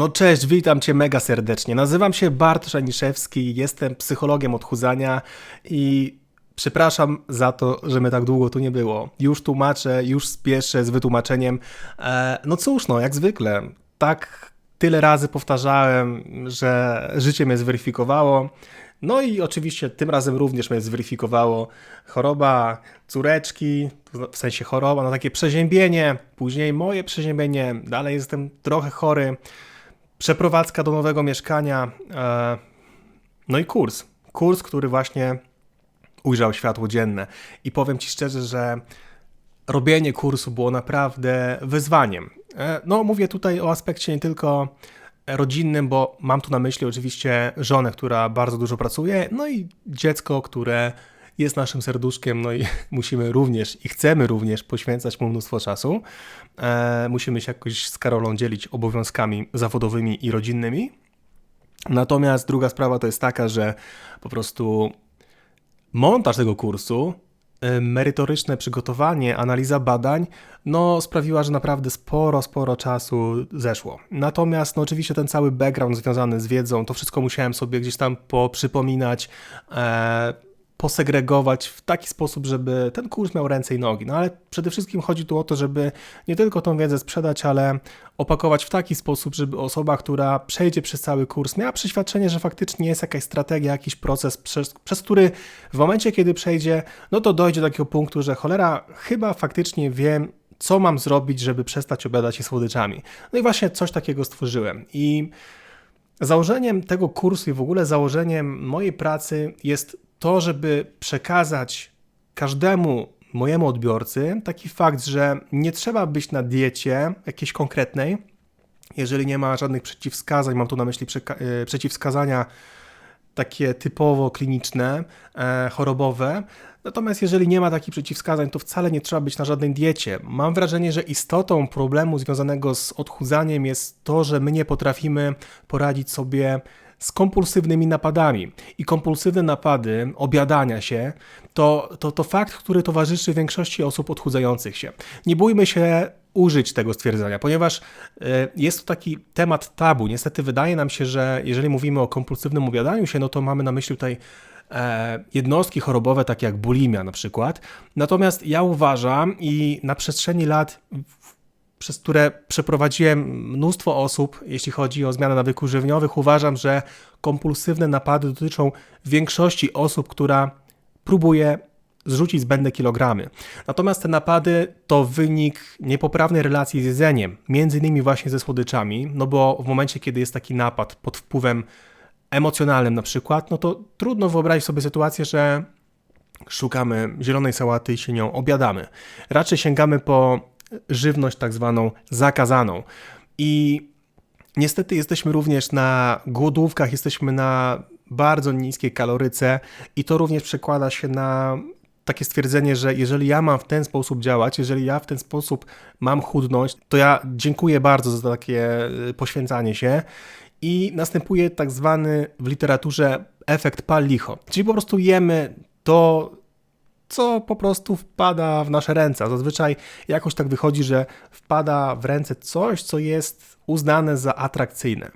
No cześć, witam Cię mega serdecznie. Nazywam się Bartosz Aniszewski, jestem psychologiem odchudzania i przepraszam za to, że mnie tak długo tu nie było. Już tłumaczę, już spieszę z wytłumaczeniem. E, no cóż, no jak zwykle, tak tyle razy powtarzałem, że życie mnie zweryfikowało. No i oczywiście tym razem również mnie zweryfikowało choroba córeczki, w sensie choroba, no takie przeziębienie, później moje przeziębienie, dalej jestem trochę chory, przeprowadzka do nowego mieszkania, e, no i kurs. Kurs, który właśnie ujrzał światło dzienne. I powiem Ci szczerze, że robienie kursu było naprawdę wyzwaniem. E, no, mówię tutaj o aspekcie nie tylko rodzinnym, bo mam tu na myśli oczywiście żonę, która bardzo dużo pracuje, no i dziecko, które jest naszym serduszkiem, no i musimy również i chcemy również poświęcać mu mnóstwo czasu. E, musimy się jakoś z Karolą dzielić obowiązkami zawodowymi i rodzinnymi. Natomiast druga sprawa to jest taka, że po prostu montaż tego kursu Y, merytoryczne przygotowanie, analiza badań, no sprawiła, że naprawdę sporo, sporo czasu zeszło. Natomiast no, oczywiście ten cały background związany z wiedzą, to wszystko musiałem sobie gdzieś tam poprzypominać, e, posegregować w taki sposób, żeby ten kurs miał ręce i nogi. No ale przede wszystkim chodzi tu o to, żeby nie tylko tą wiedzę sprzedać, ale opakować w taki sposób, żeby osoba, która przejdzie przez cały kurs, miała przeświadczenie, że faktycznie jest jakaś strategia, jakiś proces, przez, przez który w momencie, kiedy przejdzie, no to dojdzie do takiego punktu, że cholera, chyba faktycznie wiem, co mam zrobić, żeby przestać obiadać się słodyczami. No i właśnie coś takiego stworzyłem. I założeniem tego kursu i w ogóle założeniem mojej pracy jest to, żeby przekazać każdemu mojemu odbiorcy taki fakt, że nie trzeba być na diecie jakiejś konkretnej, jeżeli nie ma żadnych przeciwwskazań, mam tu na myśli e, przeciwwskazania takie typowo kliniczne, e, chorobowe. Natomiast jeżeli nie ma takich przeciwwskazań, to wcale nie trzeba być na żadnej diecie. Mam wrażenie, że istotą problemu związanego z odchudzaniem jest to, że my nie potrafimy poradzić sobie z kompulsywnymi napadami. I kompulsywne napady, obiadania się, to, to, to fakt, który towarzyszy większości osób odchudzających się. Nie bójmy się użyć tego stwierdzenia, ponieważ e, jest to taki temat tabu. Niestety wydaje nam się, że jeżeli mówimy o kompulsywnym obiadaniu się, no to mamy na myśli tutaj e, jednostki chorobowe, takie jak bulimia na przykład. Natomiast ja uważam i na przestrzeni lat przez które przeprowadziłem mnóstwo osób, jeśli chodzi o zmianę nawyków żywieniowych, uważam, że kompulsywne napady dotyczą większości osób, która próbuje zrzucić zbędne kilogramy. Natomiast te napady to wynik niepoprawnej relacji z jedzeniem, między innymi właśnie ze słodyczami, no bo w momencie, kiedy jest taki napad pod wpływem emocjonalnym na przykład, no to trudno wyobrazić sobie sytuację, że szukamy zielonej sałaty i się nią obiadamy. Raczej sięgamy po żywność tak zwaną zakazaną. I niestety jesteśmy również na głodówkach, jesteśmy na bardzo niskiej kaloryce i to również przekłada się na takie stwierdzenie, że jeżeli ja mam w ten sposób działać, jeżeli ja w ten sposób mam chudnąć, to ja dziękuję bardzo za takie y, poświęcanie się i następuje tak zwany w literaturze efekt pal licho, czyli po prostu jemy to, co po prostu wpada w nasze ręce. A zazwyczaj jakoś tak wychodzi, że wpada w ręce coś, co jest uznane za atrakcyjne.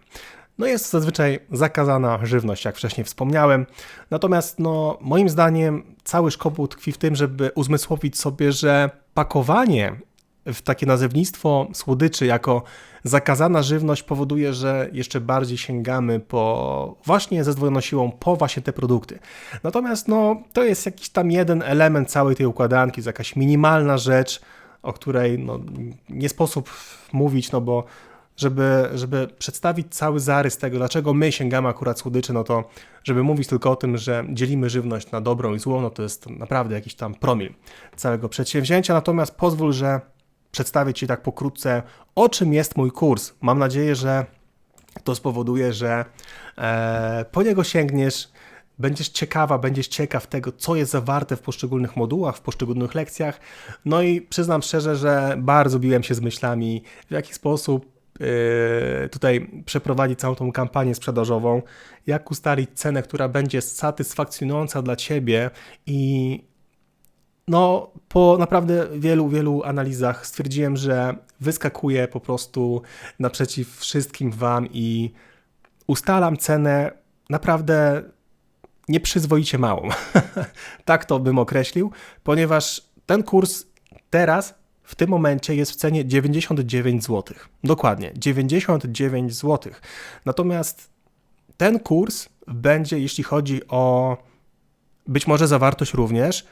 No jest zazwyczaj zakazana żywność, jak wcześniej wspomniałem. Natomiast no, moim zdaniem cały szkopuł tkwi w tym, żeby uzmysłowić sobie, że pakowanie w takie nazewnictwo słodyczy jako zakazana żywność powoduje, że jeszcze bardziej sięgamy po właśnie ze zdwojoną siłą po właśnie te produkty. Natomiast no, to jest jakiś tam jeden element całej tej układanki, jest jakaś minimalna rzecz, o której no, nie sposób mówić, no bo żeby, żeby przedstawić cały zarys tego, dlaczego my sięgamy akurat słodyczy, no to żeby mówić tylko o tym, że dzielimy żywność na dobrą i złą, no to jest naprawdę jakiś tam promil całego przedsięwzięcia. Natomiast pozwól, że przedstawię Ci tak pokrótce, o czym jest mój kurs. Mam nadzieję, że to spowoduje, że e, po niego sięgniesz, będziesz ciekawa, będziesz ciekaw tego, co jest zawarte w poszczególnych modułach, w poszczególnych lekcjach. No i przyznam szczerze, że bardzo biłem się z myślami, w jaki sposób e, tutaj przeprowadzić całą tą kampanię sprzedażową, jak ustalić cenę, która będzie satysfakcjonująca dla Ciebie i no, po naprawdę wielu, wielu analizach stwierdziłem, że wyskakuję po prostu naprzeciw wszystkim Wam i ustalam cenę naprawdę nieprzyzwoicie małą. tak to bym określił, ponieważ ten kurs teraz w tym momencie jest w cenie 99 zł. Dokładnie, 99 zł. Natomiast ten kurs będzie, jeśli chodzi o być może zawartość również,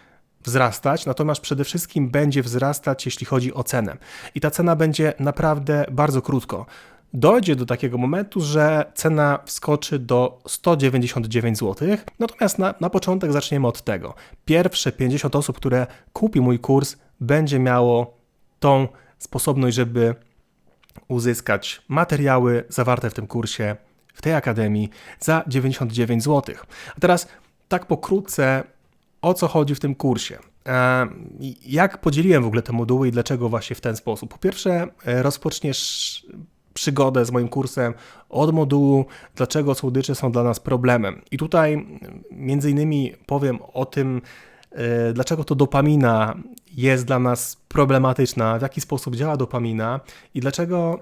wzrastać, natomiast przede wszystkim będzie wzrastać, jeśli chodzi o cenę. I ta cena będzie naprawdę bardzo krótko. Dojdzie do takiego momentu, że cena wskoczy do 199 zł. Natomiast na, na początek zaczniemy od tego. Pierwsze 50 osób, które kupi mój kurs, będzie miało tą sposobność, żeby uzyskać materiały zawarte w tym kursie, w tej akademii za 99 zł. A teraz tak pokrótce, o co chodzi w tym kursie. E, jak podzieliłem w ogóle te moduły i dlaczego właśnie w ten sposób? Po pierwsze, e, rozpoczniesz przygodę z moim kursem od modułu, dlaczego słodycze są dla nas problemem. I tutaj między innymi powiem o tym, e, dlaczego to dopamina jest dla nas problematyczna, w jaki sposób działa dopamina i dlaczego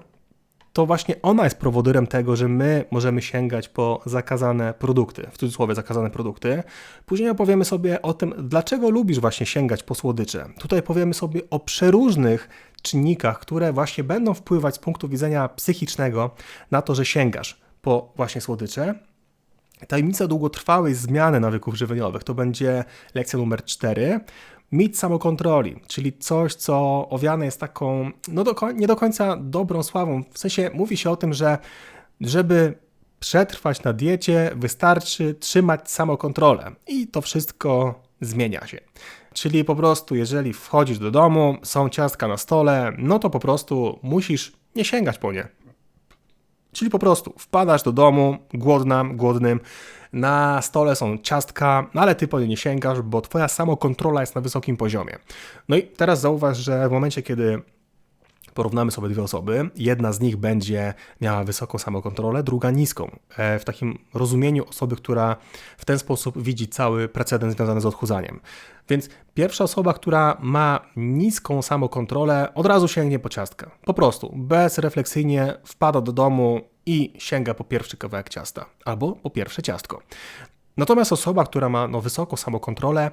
to właśnie ona jest prowodyrem tego, że my możemy sięgać po zakazane produkty, w cudzysłowie zakazane produkty. Później opowiemy sobie o tym, dlaczego lubisz właśnie sięgać po słodycze. Tutaj powiemy sobie o przeróżnych czynnikach, które właśnie będą wpływać z punktu widzenia psychicznego na to, że sięgasz po właśnie słodycze. Tajemnica długotrwałej zmiany nawyków żywieniowych to będzie lekcja numer 4 mit samokontroli, czyli coś, co owiane jest taką, no do, nie do końca dobrą sławą. W sensie mówi się o tym, że żeby przetrwać na diecie, wystarczy trzymać samokontrolę i to wszystko zmienia się. Czyli po prostu, jeżeli wchodzisz do domu, są ciastka na stole, no to po prostu musisz nie sięgać po nie. Czyli po prostu wpadasz do domu głodna, głodnym, na stole są ciastka, no ale ty po nie sięgasz, bo twoja samokontrola jest na wysokim poziomie. No i teraz zauważ, że w momencie, kiedy porównamy sobie dwie osoby, jedna z nich będzie miała wysoką samokontrolę, druga niską. E, w takim rozumieniu osoby, która w ten sposób widzi cały precedens związany z odchudzaniem. Więc pierwsza osoba, która ma niską samokontrolę, od razu sięgnie po ciastka. Po prostu, bezrefleksyjnie wpada do domu i sięga po pierwszy kawałek ciasta albo po pierwsze ciastko. Natomiast osoba, która ma no, wysoką samokontrolę,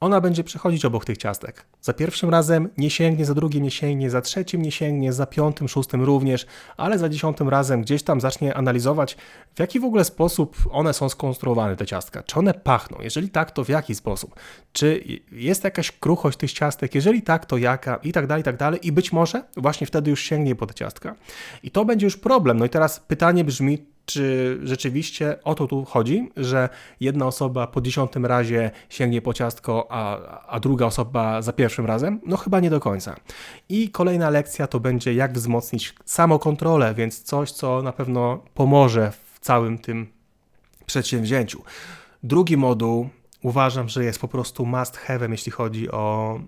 ona będzie przechodzić obok tych ciastek. Za pierwszym razem nie sięgnie, za drugim nie sięgnie, za trzecim nie sięgnie, za piątym, szóstym również, ale za dziesiątym razem gdzieś tam zacznie analizować, w jaki w ogóle sposób one są skonstruowane, te ciastka. Czy one pachną? Jeżeli tak, to w jaki sposób? Czy jest jakaś kruchość tych ciastek? Jeżeli tak, to jaka? I tak dalej, i tak dalej. I być może właśnie wtedy już sięgnie po te ciastka. I to będzie już problem. No i teraz pytanie brzmi, czy rzeczywiście o to tu chodzi, że jedna osoba po dziesiątym razie sięgnie po ciastko, a, a druga osoba za pierwszym razem? No chyba nie do końca. I kolejna lekcja to będzie jak wzmocnić samokontrolę, więc coś, co na pewno pomoże w całym tym przedsięwzięciu. Drugi moduł uważam, że jest po prostu must have, jeśli chodzi o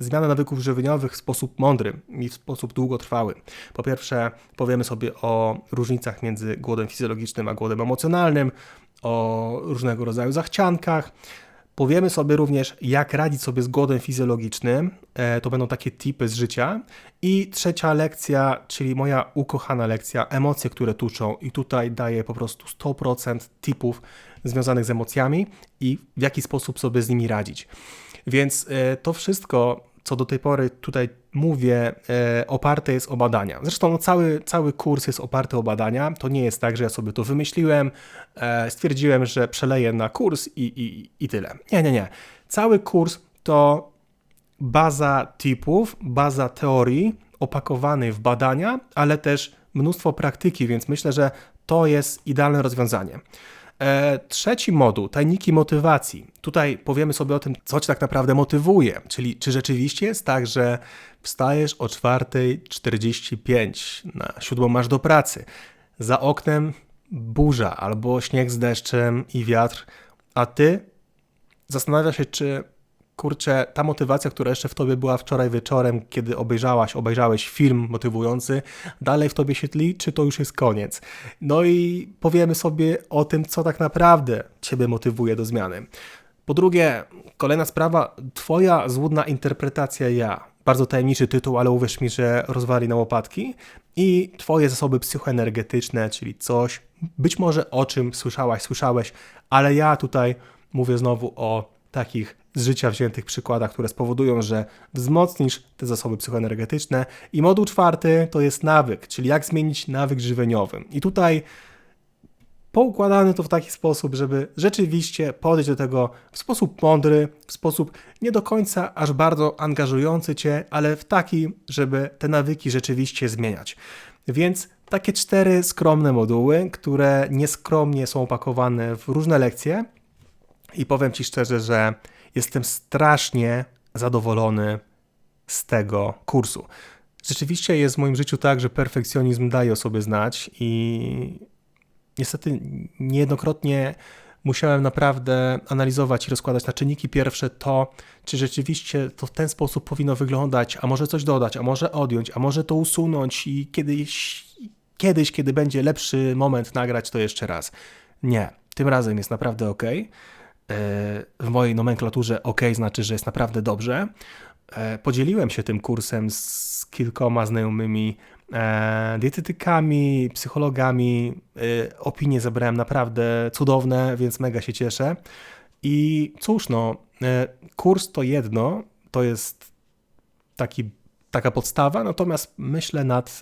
zmianę nawyków żywieniowych w sposób mądry i w sposób długotrwały. Po pierwsze, powiemy sobie o różnicach między głodem fizjologicznym a głodem emocjonalnym, o różnego rodzaju zachciankach. Powiemy sobie również, jak radzić sobie z głodem fizjologicznym. E, to będą takie tipy z życia. I trzecia lekcja, czyli moja ukochana lekcja, emocje, które tuczą. I tutaj daję po prostu 100% tipów związanych z emocjami i w jaki sposób sobie z nimi radzić. Więc e, to wszystko co do tej pory tutaj mówię, e, oparte jest o badania. Zresztą no, cały, cały kurs jest oparty o badania. To nie jest tak, że ja sobie to wymyśliłem, e, stwierdziłem, że przeleję na kurs i, i, i tyle. Nie, nie, nie. Cały kurs to baza tipów, baza teorii opakowany w badania, ale też mnóstwo praktyki, więc myślę, że to jest idealne rozwiązanie. E, trzeci moduł, tajniki motywacji. Tutaj powiemy sobie o tym, co cię tak naprawdę motywuje, czyli czy rzeczywiście jest tak, że wstajesz o 4.45, na siódmą masz do pracy, za oknem burza albo śnieg z deszczem i wiatr, a ty zastanawiasz się, czy kurczę, ta motywacja, która jeszcze w tobie była wczoraj wieczorem, kiedy obejrzałaś, obejrzałeś film motywujący, dalej w tobie się tli, czy to już jest koniec? No i powiemy sobie o tym, co tak naprawdę ciebie motywuje do zmiany. Po drugie, kolejna sprawa, twoja złudna interpretacja ja. Bardzo tajemniczy tytuł, ale uwierz mi, że rozwali na łopatki. I twoje zasoby psychoenergetyczne, czyli coś, być może o czym słyszałaś, słyszałeś, ale ja tutaj mówię znowu o takich z życia wziętych przykładach, które spowodują, że wzmocnisz te zasoby psychoenergetyczne. I moduł czwarty to jest nawyk, czyli jak zmienić nawyk żywieniowy. I tutaj poukładane to w taki sposób, żeby rzeczywiście podejść do tego w sposób mądry, w sposób nie do końca aż bardzo angażujący cię, ale w taki, żeby te nawyki rzeczywiście zmieniać. Więc takie cztery skromne moduły, które nieskromnie są opakowane w różne lekcje. I powiem ci szczerze, że jestem strasznie zadowolony z tego kursu. Rzeczywiście jest w moim życiu tak, że perfekcjonizm daje o sobie znać i niestety niejednokrotnie musiałem naprawdę analizować i rozkładać na czynniki pierwsze to, czy rzeczywiście to w ten sposób powinno wyglądać, a może coś dodać, a może odjąć, a może to usunąć i kiedyś, kiedyś kiedy będzie lepszy moment nagrać to jeszcze raz. Nie, tym razem jest naprawdę ok. W mojej nomenklaturze ok znaczy, że jest naprawdę dobrze. E, podzieliłem się tym kursem z kilkoma znajomymi e, dietetykami, psychologami. E, opinie zebrałem naprawdę cudowne, więc mega się cieszę. I cóż, no, kurs to jedno, to jest taki, taka podstawa, natomiast myślę nad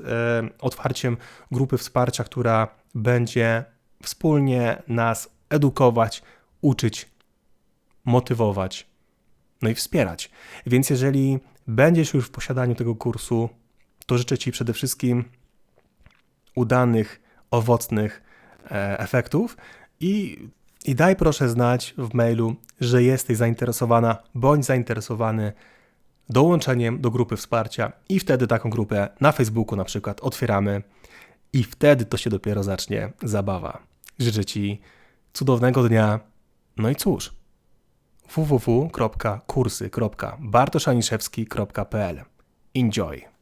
otwarciem grupy wsparcia, która będzie wspólnie nas edukować, uczyć, motywować no i wspierać. Więc jeżeli będziesz już w posiadaniu tego kursu, to życzę Ci przede wszystkim udanych, owocnych e, efektów i, i daj proszę znać w mailu, że jesteś zainteresowana bądź zainteresowany dołączeniem do grupy wsparcia i wtedy taką grupę na Facebooku na przykład otwieramy i wtedy to się dopiero zacznie zabawa. Życzę Ci cudownego dnia. No i cóż, www.kursy.bartoszaniszewski.pl. Enjoy!